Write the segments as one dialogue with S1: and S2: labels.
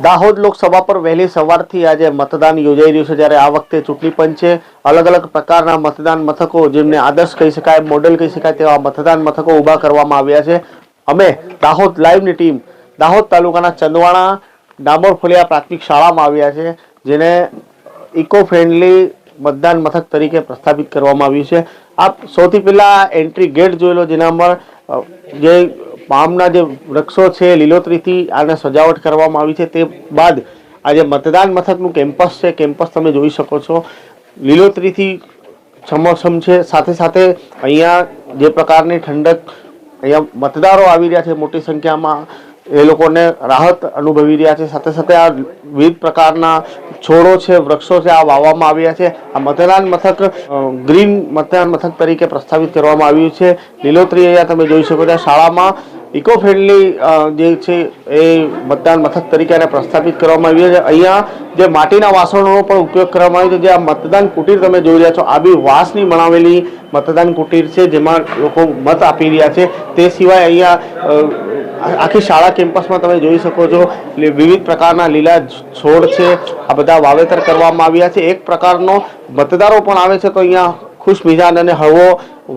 S1: દાહોદ લોકસભા પર વહેલી સવારથી આજે મતદાન યોજાઈ રહ્યું છે, જ્યારે આ વખતે ચૂંટણી પંચે અલગ અલગ પ્રકારના મતદાન મથકો જેમને આદર્શ કહી શકાય, મોડેલ કહી શકાય તેવા મતદાન મથકો ઊભા કરવામાં આવ્યા છે. અમે દાહોદ લાઈવની ટીમ દાહોદ તાલુકાના ચંદવાણા, ડામોર ફળિયા પ્રાથમિક શાળામાં આવ્યા છે, જેને ઇકો ફ્રેન્ડલી મતદાન મથક તરીકે પ્રસ્થાપિત કરવામાં આવ્યું છે. આપ સૌથી પહેલાં એન્ટ્રી ગેટ જોયેલો જેના પર જે પામના જે વૃક્ષો છે, લીલોતરીથી આને સજાવટ કરવામાં આવી છે, તે બાદ આ જે મતદાન મથકનું કેમ્પસ છે. કેમ્પસ તમે જોઈ શકો છો. લીલોતરીથી છમોછમ છે. સાથે સાથે અહીંયા જે પ્રકારની ઠંડક અહીંયા મતદારો આવી રહ્યા છે મોટી સંખ્યામાં. એ લોકોને રાહત અનુભવી રહ્યા છે. સાથે સાથે આ વિવિધ પ્રકારના છોડો છે, વૃક્ષો છે, આ વાવવામાં આવ્યા છે. આ મતદાન મથક ગ્રીન મતદાન મથક તરીકે પ્રસ્થાપિત કરવામાં આવ્યું છે. લીલોતરી અહીંયા તમે જોઈ શકો છો. શાળામાં ઇકો ફ્રેન્ડલી જે છે એ મતદાન મથક તરીકે એને પ્રસ્થાપિત કરવામાં આવ્યું છે. અહીંયા જે માટીના વાસણોનો પણ ઉપયોગ કરવામાં આવ્યો છે. જે આ મતદાન કુટીર તમે જોઈ રહ્યા છો, આ બી વાંસની બનાવેલી મતદાન કુટીર છે, જેમાં લોકો મત આપી રહ્યા છે. તે સિવાય અહીંયા આખી શાળા કેમ્પસમાં તમે જોઈ શકો છો વિવિધ પ્રકારના લીલા છોડ છે. આ બધા વાવેતર કરવામાં આવ્યા છે. એક પ્રકારનો મતદારો પણ આવે છે. તો અહીંયા ખુશ મિજાન અને હળવો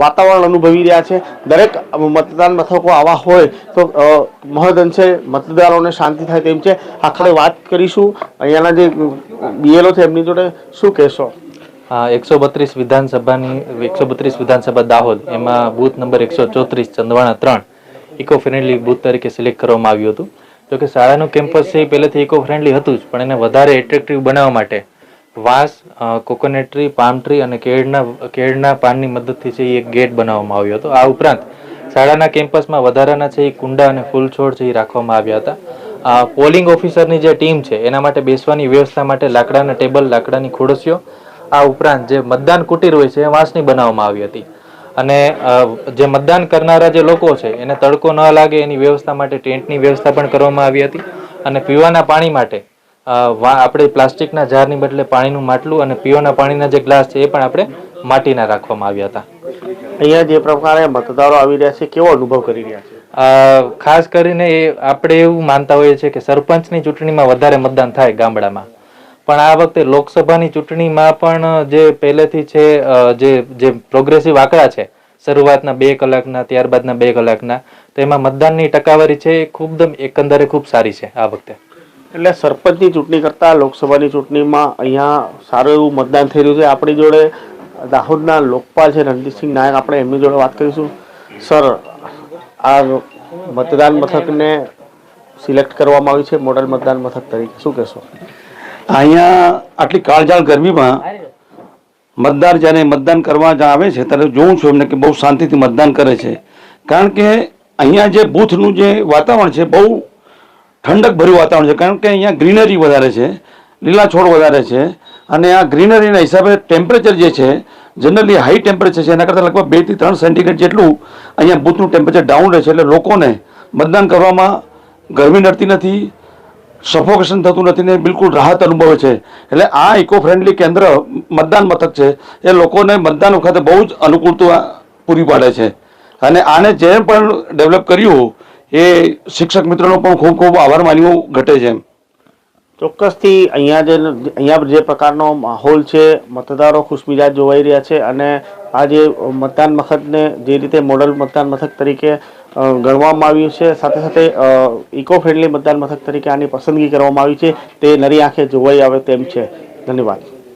S1: વાતાવરણ અનુભવી રહ્યા છે. દરેક મતદાન મથકો આવા હોય તો મહદઅંશે મતદારોને શાંતિ થાય તેમ છે. આખરે વાત કરીશું. અહીંયાના જે બીએલઓ છે, એમની જોડે શું કહેશો?
S2: એકસો બત્રીસ વિધાનસભાની, એકસો બત્રીસ વિધાનસભા દાહોદ, એમાં બૂથ નંબર એકસો ચોત્રીસ, ચંદવાણા ત્રણ, ઇકો ફ્રેન્ડલી બૂથ તરીકે સિલેક્ટ કરવામાં આવ્યું હતું. જોકે શાળાનું કેમ્પસ છે એ પહેલેથી ઇકો ફ્રેન્ડલી હતું જ, પણ એને વધારે એટ્રેક્ટિવ બનાવવા માટે વાંસ કોકોનટ ટ્રી પામ ટ્રી અને કેળના કેળના પાનની મદદથી છે એ એક ગેટ બનાવવામાં આવ્યો હતો. આ ઉપરાંત શાળાના કેમ્પસમાં વધારાના છે એ કુંડા અને ફૂલ છોડ છે એ રાખવામાં આવ્યા હતા. પોલિંગ ઓફિસરની જે ટીમ છે, એના માટે બેસવાની વ્યવસ્થા માટે લાકડાના ટેબલ, લાકડાની ખુરશીઓ, આ ઉપરાંત જે મતદાન કુટીર હોય છે એ વાંસની બનાવવામાં આવી હતી. અને જે મતદાન કરનારા જે લોકો છે, એને તડકો ન લાગે એની વ્યવસ્થા માટે, ટેન્ટની વ્યવસ્થા પણ કરવામાં આવી હતી. અને પીવાના પાણી માટે આપણે પ્લાસ્ટિકના જારની બદલે પાણીનું માટલું અને પીવાના પાણીના જે ગ્લાસ છે એ પણ આપણે માટીના રાખવામાં આવ્યા હતા.
S1: અહીંયા જે પ્રકારે મતદારો આવી રહ્યા છે કેવો અનુભવ કરી રહ્યા છે?
S2: ખાસ કરીને એ આપણે એવું માનતા હોઈએ છીએ કે સરપંચની ચૂંટણીમાં વધારે મતદાન થાય ગામડામાં. પણ આ વખતે લોકસભાની ચૂંટણીમાં પણ જે પહેલેથી છે જે જે પ્રોગ્રેસિવ આંકડા છે શરૂઆતના બે કલાકના ત્યારબાદના બે કલાકના તો એમાં મતદાનની ટકાવારી છે એ ખૂબ એકંદરે ખૂબ સારી છે આ વખતે.
S1: એટલે સરપંચની ચૂંટણી કરતાં લોકસભાની ચૂંટણીમાં અહીંયા સારું એવું મતદાન થઈ રહ્યું છે. આપણી જોડે દાહોદના લોકપાલ છે, રણજીતસિંહ નાયક. આપણે એમની જોડે વાત કરીશું. સર, આ મતદાન મથકને સિલેક્ટ કરવામાં આવ્યું છે, મોડલ મતદાન મથક તરીકે. શું કહેશો?
S3: અહીંયા આટલી કાળજાળ ગરમીમાં મતદાર જ્યારે મતદાન કરવા આવે છે, ત્યારે જોઉં છું એમને કે બહુ શાંતિથી મતદાન કરે છે. કારણ કે અહીંયા જે બૂથનું જે વાતાવરણ છે, બહુ ઠંડક ભર્યું વાતાવરણ છે. કારણ કે અહીંયા ગ્રીનરી વધારે છે, લીલા છોડ વધારે છે અને આ ગ્રીનરીના હિસાબે ટેમ્પરેચર જે છે, જનરલી હાઈ ટેમ્પરેચર છે, એના કરતાં લગભગ બેથી ત્રણ સેન્ટીગ્રેડ જેટલું અહીંયા બૂથનું ટેમ્પરેચર ડાઉન રહે છે. એટલે લોકોને મતદાન કરવામાં ગરમી નડતી નથી, સફોકેશન થતું નથી ને બિલકુલ રાહત અનુભવે છે. એટલે આ ઇકો ફ્રેન્ડલી કેન્દ્ર મતદાન મથક છે. એ લોકોને મતદાન વખતે બહુ જ અનુકૂળતા પૂરી પાડે છે. અને આને જે પણ ડેવલપ કર્યું એ શિક્ષક મિત્રોનો પણ ખૂબ ખૂબ આભાર માનવું ઘટે છે
S1: ચોક્કસથી અહીંયા જે અહીંયા જે પ્રકારનો માહોલ છે, મતદારો ખુશમિજાજ જોવાઈ રહ્યા છે અને આ જે મતદાન મથકને જે રીતે મોડલ મતદાન મથક તરીકે ગણવામાં આવ્યું છે, સાથે સાથે ઇકો ફ્રેન્ડલી મતદાન મથક તરીકે આની પસંદગી કરવામાં આવી છે, તે નરી આંખે જોવાઈ આવે તેમ છે. ધન્યવાદ.